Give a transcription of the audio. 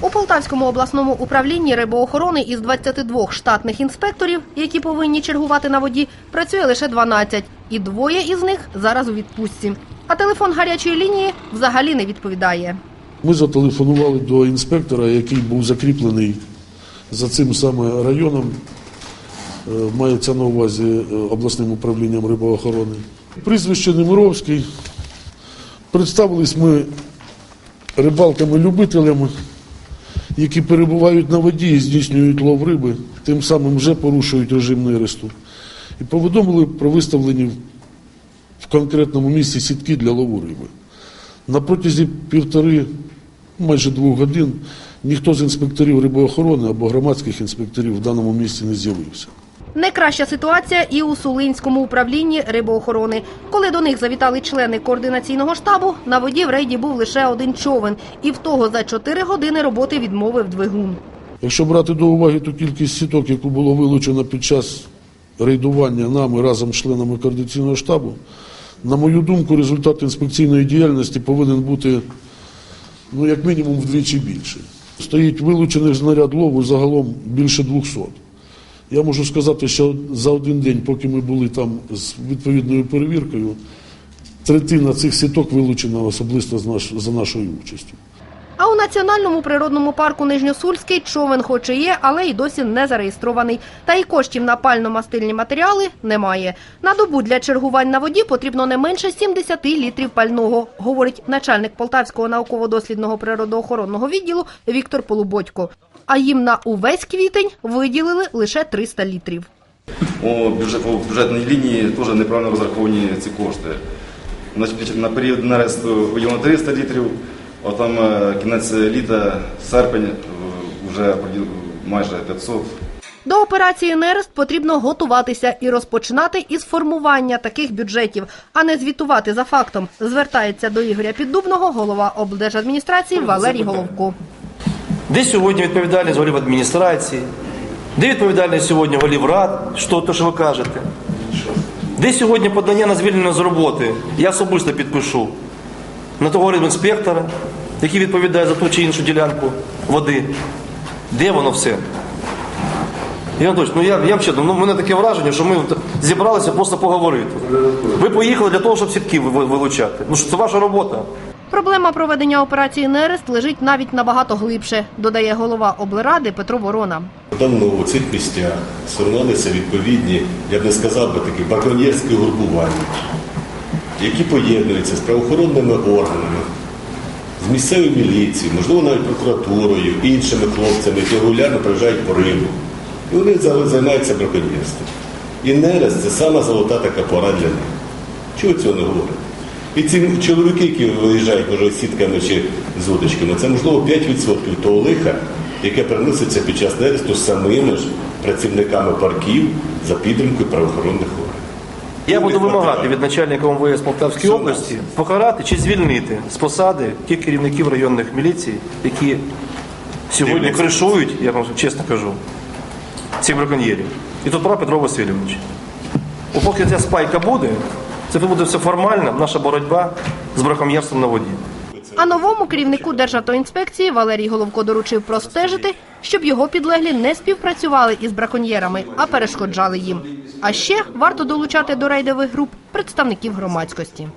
У Полтавському обласному управлінні рибоохорони із 22 штатних інспекторів, які повинні чергувати на воді, працює лише 12, і двоє із них зараз у відпустці. А телефон гарячої лінії взагалі не відповідає. Ми зателефонували до інспектора, який був закріплений за цим саме районом, е, мається на увазі е, обласним управлінням рибоохорони. Прізвище Немировський. Представились ми рибалками-любителями, які перебувають на воді і здійснюють лов риби, тим самим вже порушують режим нересту. І повідомили про виставлені в конкретному місці сітки для лову риби. На протязі півтори, майже двох годин ніхто з інспекторів рибоохорони або громадських інспекторів в даному місці не з'явився. Не краща ситуація і у Сулинському управлінні рибоохорони. Коли до них завітали члени координаційного штабу, на воді в рейді був лише один човен, і в того за 4 години роботи відмовив двигун. Якщо брати до уваги ту кількість сіток, яку було вилучено під час рейдування нами разом з членами координаційного штабу, на мою думку, результат інспекційної діяльності повинен бути ну, як мінімум вдвічі більший. Стоїть вилучених знаряд лову загалом більше 200. Я можу сказати, що за один день, поки ми були там з відповідною перевіркою, третина цих сіток вилучена особисто за нашою участю. А у національному природному парку Нижньосульський човен хоч і є, але й досі не зареєстрований. Та й коштів на пально-мастильні матеріали немає. На добу для чергувань на воді потрібно не менше 70 літрів пального, говорить начальник Полтавського науково-дослідного природоохоронного відділу Віктор Полубодько. А їм на увесь квітень виділили лише 300 літрів. По бюджетній лінії теж неправильно розраховані ці кошти. На період нересту виділено 300 літрів, а там е, кінець літа, серпень, е, вже поділ- майже 500. До операції «Нерест» потрібно готуватися і розпочинати із формування таких бюджетів, а не звітувати за фактом. Звертається до Ігоря Піддубного голова облдержадміністрації Валерій Головко. Де сьогодні відповідальність голів адміністрації? Де відповідальність сьогодні голів рад? Що то, що ви кажете? Де сьогодні подання на звільнення з роботи? Я особисто підпишу на того інспектора, який відповідає за ту чи іншу ділянку води. Де воно все? Я Анатолійович, ну я, я взагалі, ну, в мене таке враження, що ми зібралися просто поговорити. Ви поїхали для того, щоб сітки вилучати. Ну що це ваша робота. Проблема проведення операції «Нерест» лежить навіть набагато глибше, додає голова облради Петро Ворона. Давно у цих місцях сформувалися відповідні, я б не сказав би такі браконьєрські групування, які поєднуються з правоохоронними органами, з місцевою міліцією, можливо, навіть прокуратурою, іншими хлопцями, які регулярно приїжджають по рибу. І вони займаються браконьєрством. І нерест це сама золота така пора для них. Чого цього не говорить? І ці чоловіки, які виїжджають, може, з сітками чи з удочками, це можливо 5% того лиха, яке переноситься під час нересту самими ж працівниками парків за підтримкою правоохоронних органів. Я буду вимагати від начальника МВС Полтавської області покарати чи звільнити з посади тих керівників районних міліцій, які сьогодні кришують, я вам чесно кажу, цих браконьєрів. І тут прав Петро Васильович. Поки ця спайка буде, це буде все формально, наша боротьба з браконьєрством на воді. А новому керівнику Держатоінспекції Валерій Головко доручив простежити, щоб його підлеглі не співпрацювали із браконьєрами, а перешкоджали їм. А ще варто долучати до рейдових груп представників громадськості.